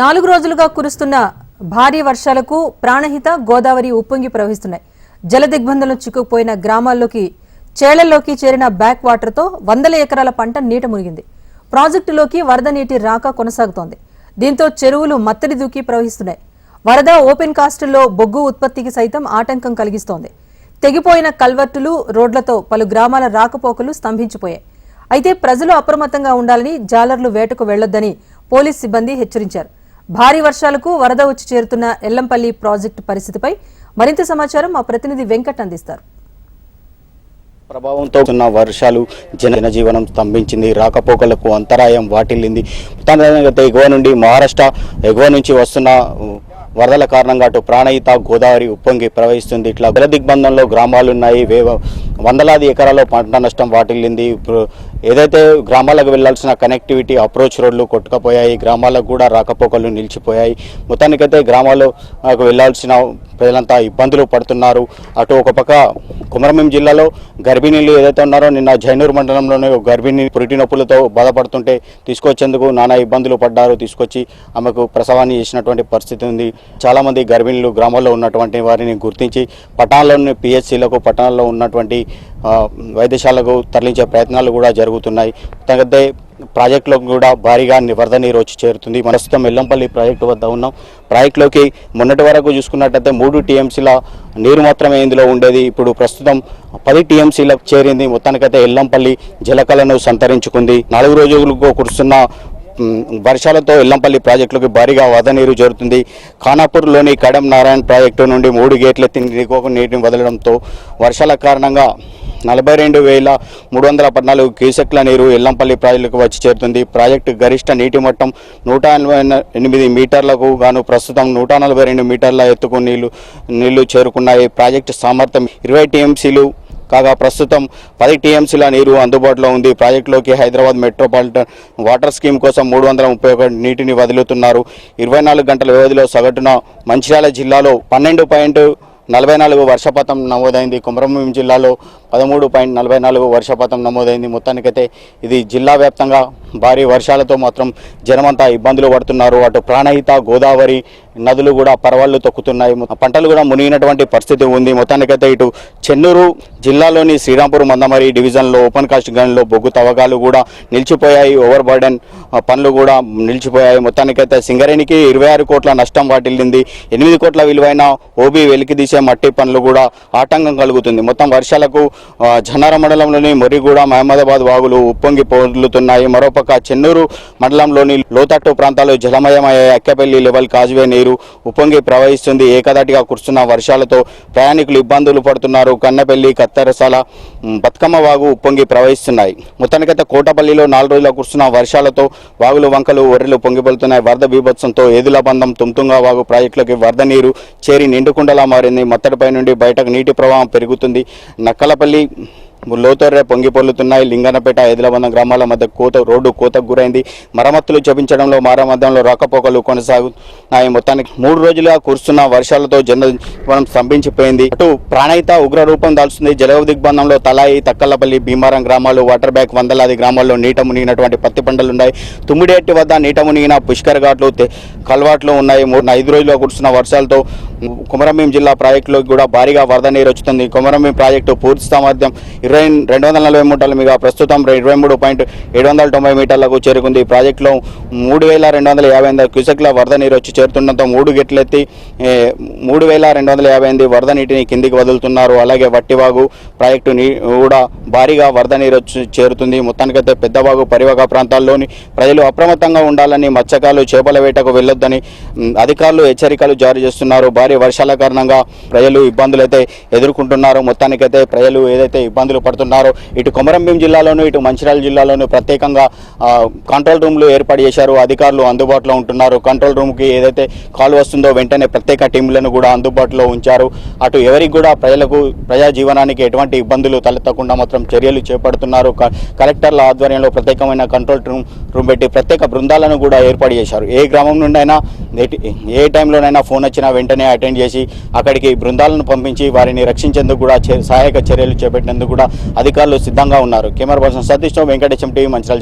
నాలుగు రోజులుగా కురుస్తున్న భారీ వర్షాలకు ప్రాణహిత గోదావరి ఉప్పొంగి ప్రవహిస్తున్నాయి. జల దిగ్బంధంలో చిక్కుకుపోయిన గ్రామాల్లోకి చేలల్లోకి చేరిన బ్యాక్ వాటర్తో వందల ఎకరాల పంట నీట మునిగింది. ప్రాజెక్టులోకి వరద నీటి రాక కొనసాగుతోంది. దీంతో చెరువులు మత్తడి దూకి ప్రవహిస్తున్నాయి. వరద ఓపెన్ కాస్టుల్లో బొగ్గు ఉత్పత్తికి సైతం ఆటంకం కలిగిస్తోంది. తెగిపోయిన కల్వర్టులు రోడ్లతో పలు గ్రామాల రాకపోకలు స్తంభించిపోయాయి. అయితే ప్రజలు అప్రమత్తంగా ఉండాలని జాలర్లు వేటకు వెళ్ళొద్దని పోలీస్ సిబ్బంది హెచ్చరించారు. భారీ వర్షాలకు వరద వచ్చి చేరుతున్న ఎల్లంపల్లి ప్రాజెక్టు పరిస్థితిపై మరింత సమాచారం మా ప్రతినిధి వెంకట్ అందిస్తారు. ప్రభావంతో ఉన్న వర్షాలు జనజీవనం స్తంభించింది. రాకపోకలకు అంతరాయం వాటిల్లింది. ఎగువ నుండి మహారాష్ట్ర ఎగువ నుంచి వస్తున్న వరదల కారణంగా అటు ప్రాణహిత గోదావరి ఉప్పొంగి ప్రవహిస్తుంది. ఇట్లా జల గ్రామాలున్నాయి. గ్రామాలు ఉన్నాయి వేవ వందలాది ఎకరాల్లో పంట నష్టం వాటిల్లింది. ఏదైతే గ్రామాలకు వెళ్ళాల్సిన కనెక్టివిటీ అప్రోచ్ రోడ్లు కొట్టుకపోయాయి గ్రామాలకు కూడా రాకపోకలు నిలిచిపోయాయి. మొత్తానికైతే గ్రామాలకు వెళ్ళాల్సిన ప్రజలంతా ఇబ్బందులు పడుతున్నారు. అటు ఒక పక్క కుమరంభీం జిల్లాలో గర్భిణీలు ఏదైతే ఉన్నారో నిన్న జైనూర్ మండలంలోనే గర్భిణీ గర్భిణి పురిటి నొప్పులతో బాధపడుతుంటే తీసుకొచ్చేందుకు నానా ఇబ్బందులు పడ్డారు. తీసుకొచ్చి ఆమెకు ప్రసవాన్ని చేసినటువంటి పరిస్థితి ఉంది. చాలామంది గర్భిణీలు గ్రామాల్లో ఉన్నటువంటి వారిని గుర్తించి పట్టణాల్లోని పిహెచ్సిలకు పట్టణాల్లో ఉన్నటువంటి వైద్యశాలకు తరలించే ప్రయత్నాలు కూడా జరుగుతున్నాయి. తగ్గదే ప్రాజెక్టులోకి కూడా భారీగా వరద నీరు వచ్చి చేరుతుంది. ప్రస్తుతం ఎల్లంపల్లి ప్రాజెక్టు వద్ద ఉన్నాం. ప్రాజెక్టులోకి మొన్నటి వరకు చూసుకున్నట్టయితే మూడు టీఎంసీల నీరు మాత్రమే ఇందులో ఉండేది. ఇప్పుడు ప్రస్తుతం పది టీఎంసీలకు చేరింది. మొత్తానికైతే ఎల్లంపల్లి జలకలను సంతరించుకుంది. నాలుగు రోజులకు కురుస్తున్న వర్షాలతో ఎల్లంపల్లి ప్రాజెక్టులకు భారీగా వరద నీరు చేరుతుంది. ఖానాపూర్లోని కడం నారాయణ ప్రాజెక్టు నుండి మూడు గేట్ల దిగువకు నీటిని వదలడంతో వర్షాల కారణంగా నలభై రెండు వేల మూడు వందల పద్నాలుగు క్యూసెక్ల నీరు ఎల్లంపల్లి ప్రాజెక్టుకు వచ్చి చేరుతుంది. ప్రాజెక్టు గరిష్ట నీటి మట్టం నూట ఎనభై ఎనిమిది మీటర్లకు గాను ప్రస్తుతం నూట నలభై రెండు మీటర్ల ఎత్తుకు నీళ్ళు నీళ్ళు చేరుకున్నాయి. ప్రాజెక్టు సామర్థ్యం ఇరవై టీఎంసీలు కాగా ప్రస్తుతం పది టీఎంసీల నీరు అందుబాటులో ఉంది. ప్రాజెక్టులోకి హైదరాబాద్ మెట్రోపాలిటన్ వాటర్ స్కీమ్ కోసం మూడు వందల ముప్పై ఒకటి నీటిని వదులుతున్నారు. ఇరవై నాలుగు గంటల వ్యవధిలో సగటున మంచిర్యాల జిల్లాలో పన్నెండు పాయింట్ నలభై నాలుగు వర్షపాతం నమోదైంది. కుమరంభీం జిల్లాలో పదమూడు పాయింట్ నలభై నాలుగు వర్షపాతం నమోదైంది. మొత్తానికైతే ఇది జిల్లా వ్యాప్తంగా భారీ వర్షాలతో మాత్రం జనమంతా ఇబ్బందులు పడుతున్నారు. అటు ప్రాణహిత గోదావరి నదులు కూడా పరవళ్ళు తొక్కుతున్నాయి. పంటలు కూడా మునిగినటువంటి పరిస్థితి ఉంది. మొత్తానికైతే ఇటు చెన్నూరు జిల్లాలోని శ్రీరాంపూర్ మందమరి డివిజన్లో ఓపెన్ కాస్ట్ గన్లో బొగ్గు తవ్వకాలు కూడా నిలిచిపోయాయి. ఓవర్ బర్డెన్ పనులు కూడా నిలిచిపోయాయి. మొత్తానికైతే సింగరేణికి ఇరవై ఆరు కోట్ల నష్టం వాటిల్లింది. ఎనిమిది కోట్ల విలువైన ఓబీ వెలికిదీసే మట్టి పనులు కూడా ఆటంకం కలుగుతుంది. మొత్తం వర్షాలకు జన్నార మండలంలోని మొరిగూడ మహమ్మదాబాద్ వాగులు ఉప్పొంగి పొందుతున్నాయి మరోపక్క చెన్నూరు మండలంలోని లోతట్టు ప్రాంతాలు జలమయమయ్యే అక్కపల్లి లెవెల్ కాజువే నీరు ఉప్పొంగి ప్రవహిస్తుంది. ఏకదాటిగా కురుస్తున్న వర్షాలతో ప్రయాణికులు ఇబ్బందులు పడుతున్నారు. కన్నపల్లి కత్తెరసాల బతుకమ్మ వాగు ఉప్పొంగి ప్రవహిస్తున్నాయి. మొత్తానికైతే కోటపల్లిలో నాలుగు రోజుల కురుస్తున్న వర్షాలతో వాగులు వంకలు ఒర్రెలు పొంగిపడుతున్నాయి వరద బీభత్సంతో ఏదుల బంధం తుంతుంగా వాగు ప్రాజెక్టులకి వరద నీరు చేరి నిండుకుండలా మారింది. మత్తడిపై నుండి బయటకు నీటి ప్రవాహం పెరుగుతుంది. నక్కలపల్లి లోతర్రె పొంగి పొల్లుతున్నాయి. లింగనపేట ఎదిలబంధం గ్రామాల మధ్య కోత రోడ్డు కోతకు గురైంది. మరమ్మతులు చేపించడంలో మారమద్దంలో రాకపోకలు కొనసాగుతున్నాయి. మొత్తానికి మూడు రోజులుగా కురుస్తున్న వర్షాలతో జనజీవనం స్తంభించిపోయింది. అటు ప్రాణహిత ఉగ్ర రూపం దాల్చుంది. జలవ దిగ్బంధంలో తలాయి తక్కలపల్లి భీమారం గ్రామాలు వాటర్ బ్యాక్ వందలాది గ్రామాల్లో నీట మునిగినటువంటి పత్తి పంటలు ఉన్నాయి. తుమ్మిడేటి వద్ద నీట మునిగిన పుష్కర్ ఘాట్లు కల్వాట్లు ఉన్నాయి. మూడు ఐదు రోజులుగా కురుస్తున్న వర్షాలతో కుమరంభీం జిల్లా ప్రాజెక్టులో కూడా భారీగా వరద నీరు వచ్చుతుంది కుమరంభీం ప్రాజెక్టు పూర్తి సామర్థ్యం ఇరవై రెండు వందల నలభై మూటల మీద ప్రస్తుతం ఇరవై మూడు పాయింట్ ఏడు వందల తొంభై మీటర్లకు చేరుకుంది. ఈ ప్రాజెక్టులో మూడు వేల రెండు వందల యాభై ఎనిమిది క్యూసెక్ల వరద నీరు వచ్చి చేరుతుండటంతో మూడు గెట్లెత్తి మూడు వేల రెండు వందల యాభై ఎనిమిది వరద నీటిని కిందికి వదులుతున్నారు. అలాగే వట్టివాగు ప్రాజెక్టు నీ కూడా భారీగా వరద నీరు వచ్చి చేరుతుంది. మొత్తానికైతే పెద్దవాగు పరివాగ ప్రాంతాల్లోని ప్రజలు అప్రమత్తంగా ఉండాలని మత్స్యకారులు చేపల వేటకు వెళ్ళొద్దని అధికారులు హెచ్చరికలు జారీ చేస్తున్నారు. భారీ వర్షాల కారణంగా ప్రజలు ఇబ్బందులు అయితే ఎదుర్కొంటున్నారు. మొత్తానికైతే ప్రజలు ఏదైతే ఇబ్బందులు పడుతున్నారు ఇటు కొమరంభీం జిల్లాలోను ఇటు మంచిర్యాల జిల్లాలోను ప్రత్యేకంగా కంట్రోల్ రూమ్లు ఏర్పాటు చేశారు. అధికారులు అందుబాటులో ఉంటున్నారు. కంట్రోల్ రూమ్కి ఏదైతే కాల్ వస్తుందో వెంటనే ప్రత్యేక టీంలను కూడా అందుబాటులో ఉంచారు. అటు ఎవరికి కూడా ప్రజలకు ప్రజా జీవనానికి ఎటువంటి ఇబ్బందులు తలెత్తకుండా మాత్రం చర్యలు చేపడుతున్నారు. క- కలెక్టర్ల ఆధ్వర్యంలో ప్రత్యేకమైన కంట్రోల్ రూమ్ రూమ్ పెట్టి ప్రత్యేక బృందాలను కూడా ఏర్పాటు చేశారు. ఏ గ్రామం నుండి అయినా ఏ టైంలోనైనా ఫోన్ వచ్చినా వెంటనే అటెండ్ చేసి అక్కడికి బృందాలను పంపించి వారిని రక్షించేందుకు కూడా సహాయక చర్యలు చేపట్టేందుకు కూడా అధికారులు సిద్ధంగా ఉన్నారు. Camera person Satish Venkatesham TV Mancherial